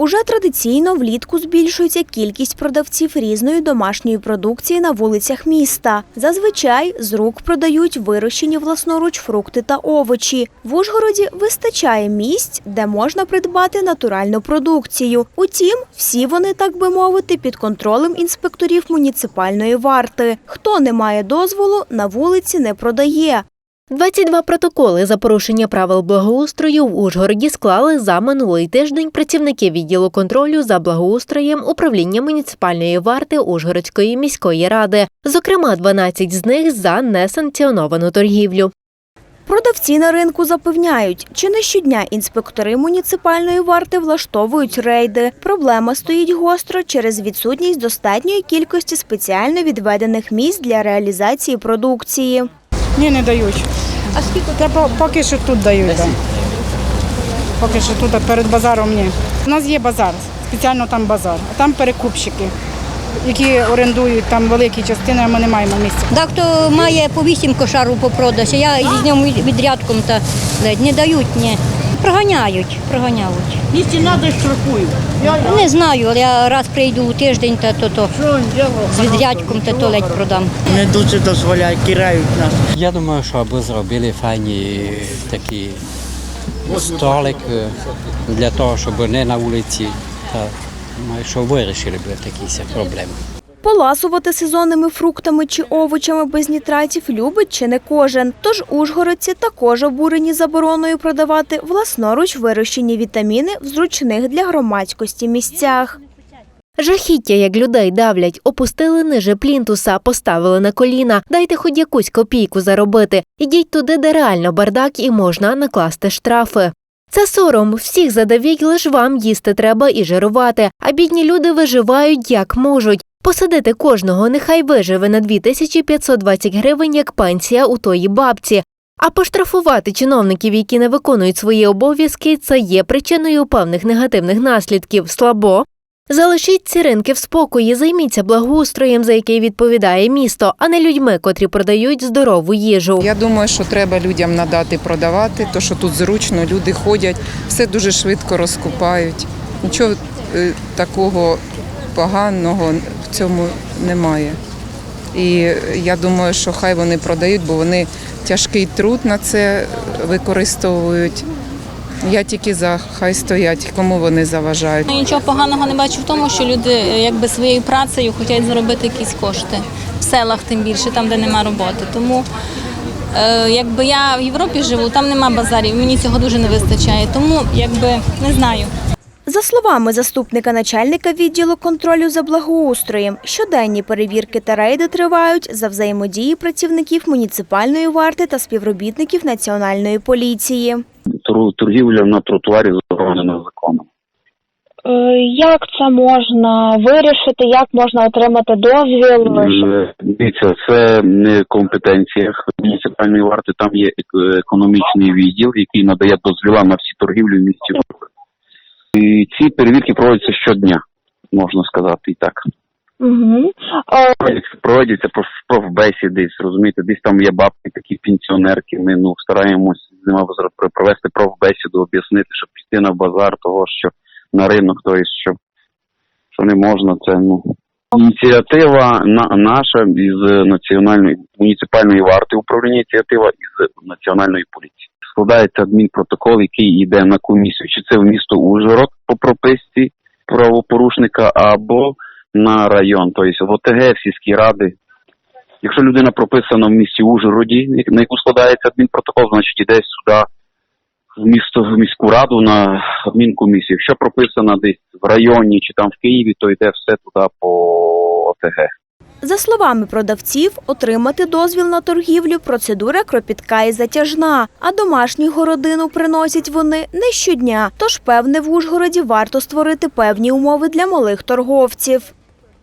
Уже традиційно влітку збільшується кількість продавців різної домашньої продукції на вулицях міста. Зазвичай з рук продають вирощені власноруч фрукти та овочі. В Ужгороді вистачає місць, де можна придбати натуральну продукцію. Утім, всі вони, так би мовити, під контролем інспекторів муніципальної варти. Хто не має дозволу, на вулиці не продає. 22 протоколи за порушення правил благоустрою в Ужгороді склали за минулий тиждень працівники відділу контролю за благоустроєм управління муніципальної варти Ужгородської міської ради. Зокрема, 12 з них за несанкціоновану торгівлю. Продавці на ринку запевняють, чи не щодня інспектори муніципальної варти влаштовують рейди. Проблема стоїть гостро через відсутність достатньої кількості спеціально відведених місць для реалізації продукції. Ні, не дають. А скільки? Та по- поки що тут дають. Да. Поки що тут, а перед базаром ні. У нас є базар, спеціально там базар, а там перекупщики, які орендують там великі частини, а ми не маємо місця. Дехто має по вісім кошару по продажі, я з ньому відрядком та ледь не дають, ні. Проганяють, проганяють. Якщо треба, штрафують. Не знаю, але я раз прийду у тиждень, та то, то з відрядком та то ледь продам. Не дуже дозволяють, кирають нас. Я думаю, що аби зробили файні такі столик е, для того, щоб не на вулиці, та що вирішили б такі проблеми. Поласувати сезонними фруктами чи овочами без нітратів любить чи не кожен. Тож ужгородці також обурені забороною продавати власноруч вирощені вітаміни в зручних для громадськості місцях. Жахіття, як людей давлять, опустили ниже плінтуса, поставили на коліна. Дайте хоч якусь копійку заробити. Ідіть туди, де реально бардак і можна накласти штрафи. Це сором, всіх задавіть, лиш вам їсти треба і жирувати, а бідні люди виживають як можуть. Посадити кожного, нехай виживе на 2520 гривень як пенсія у тої бабці. А поштрафувати чиновників, які не виконують свої обов'язки, це є причиною певних негативних наслідків. Слабо. Залишіть ці ринки в спокої, займіться благоустроєм, за який відповідає місто, а не людьми, котрі продають здорову їжу. Я думаю, що треба людям надати продавати, то що тут зручно, люди ходять, все дуже швидко розкупають. Нічого е, такого поганого цьому немає. І я думаю, що хай вони продають, бо вони тяжкий труд на це використовують. Я тільки за хай стоять, кому вони заважають. Нічого поганого не бачу в тому, що люди е, якби своєю працею хочуть заробити якісь кошти в селах, тим більше там, де нема роботи. Тому е, якби я в Європі живу, там нема базарів, мені цього дуже не вистачає. Тому якби не знаю. За словами заступника начальника відділу контролю за благоустроєм, щоденні перевірки та рейди тривають за взаємодії працівників муніципальної варти та співробітників національної поліції. Торгівля на тротуарі заборонена законом. Е, Як це можна вирішити? Як можна отримати дозвіл? Е, Дивіться, це не в компетенціях муніципальної варти. Там є економічний відділ, який надає дозвіла на всі торгівлі в місті. І ці перевірки проводяться щодня, можна сказати і так. Угу. Проводяться, проводяться проф- профбесіди, розумієте, десь там є бабки, такі пенсіонерки. Ми ну стараємось з ними провести профбесіду, об'яснити, щоб піти на базар, того що на ринок, тобто, що, що не можна, це ну. Ініціатива на, наша із національної муніципальної варти управління ініціатива із національної поліції. Складається адмінпротокол, який йде на комісію, чи це в місто Ужгород по прописці правопорушника або на район, тобто в ОТГ, в сільській ради. Якщо людина прописана в місті Ужгороді, на яку складається адмінпротокол, значить йде сюди в місто в міську раду на адмінкомісію. Якщо прописана десь в районі чи там в Києві, то йде все туди по ОТГ. За словами продавців, отримати дозвіл на торгівлю процедура кропітка і затяжна, а домашню городину приносять вони не щодня. Тож, певне, в Ужгороді варто створити певні умови для малих торговців.